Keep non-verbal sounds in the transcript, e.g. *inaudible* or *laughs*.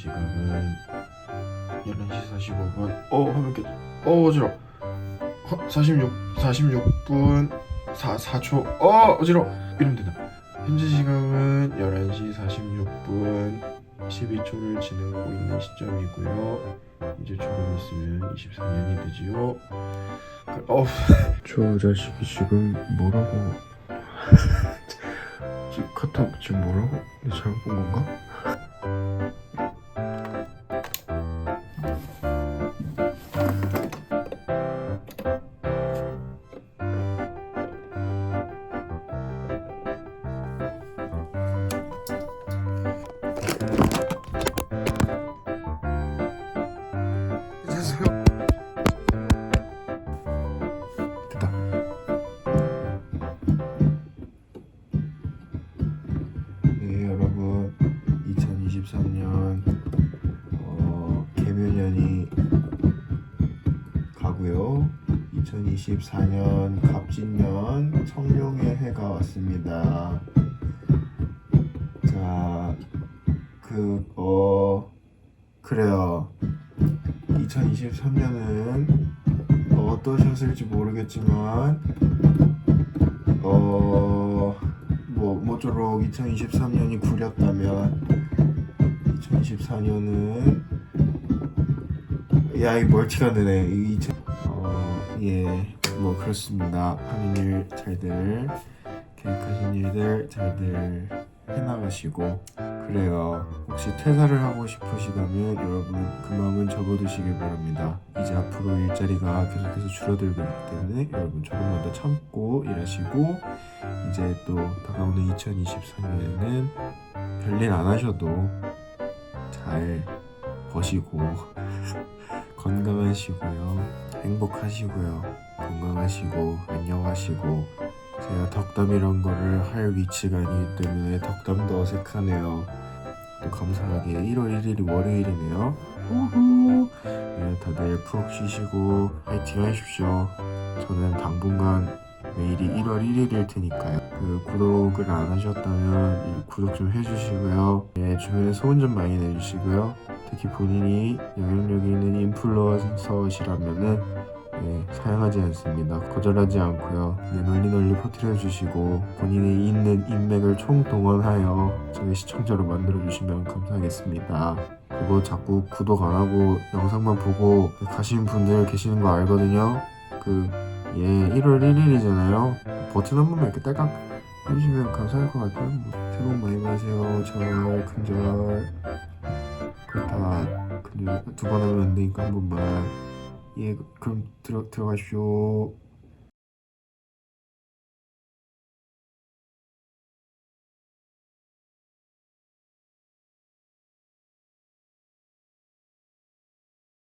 시각은 11시 45분. 어 화면 깨어 어지러 46 46분 4 4초. 어 어지러 이러면 된다. 현재 시각은 11시 46분 12초를 지나고 있는 시점이고요. 이제 조금 있으면 24년이 되지요. 그, 어, *laughs* 저 자식이 지금 뭐라고? *laughs* 카톡 지금 뭐라고? 내 잘못 본 건가? 네 여러분. 2023년 어, 개묘년이 가고요. 2024년 갑진년 청룡의 해가 왔습니다. 자그 어 그래요. 2023년은 어떠셨을지 모르겠지만 어... 뭐 모쪼록 2023년이 구렸다면 2024년은 야 이 멀티가 되네. 이 2000... 어 예뭐 그렇습니다. 하는 일 잘들 계획하신 일들 잘들 해나가시고 그래요. 혹시 퇴사를 하고 싶으시다면 여러분 그 마음은 접어두시길 바랍니다. 이제 앞으로 일자리가 계속해서 줄어들고 있기 때문에 여러분 조금만 더 참고 일하시고 이제 또 다가오는 2024년에는 별일 안 하셔도 잘 버시고 *laughs* 건강하시고요. 행복하시고요. 건강하시고 안녕하시고 제가 덕담이란 거를 할 위치가 아니기 때문에 덕담도 어색하네요. 또 감사하게 1월 1일이 월요일이네요 우후 네, 다들 푹 쉬시고 파이팅 하십시오 저는 당분간 매일이 1월 1일일 테니까요. 그 구독을 안 하셨다면 이 구독 좀 해주시고요. 예, 주변에 소문 좀 많이 내주시고요. 특히 본인이 영향력 있는 인플루언서시라면은 예, 사양하지 않습니다. 거절하지 않고요. 네, 널리 널리 퍼뜨려 주시고 본인이 있는 인맥을 총동원하여 저의 시청자로 만들어 주시면 감사하겠습니다. 그거 자꾸 구독 안 하고 영상만 보고 가시는 분들 계시는 거 알거든요. 그 예, 1월 1일이잖아요. 버튼 한 번만 이렇게 딸깍 해주시면 감사할 것 같아요. 뭐, 새해 복 많이 받으세요. 절, 큰절. 그렇다. 근데 두 번 하면 안 되니까 한 번만. 예, 그럼 들어, 들어가십시오.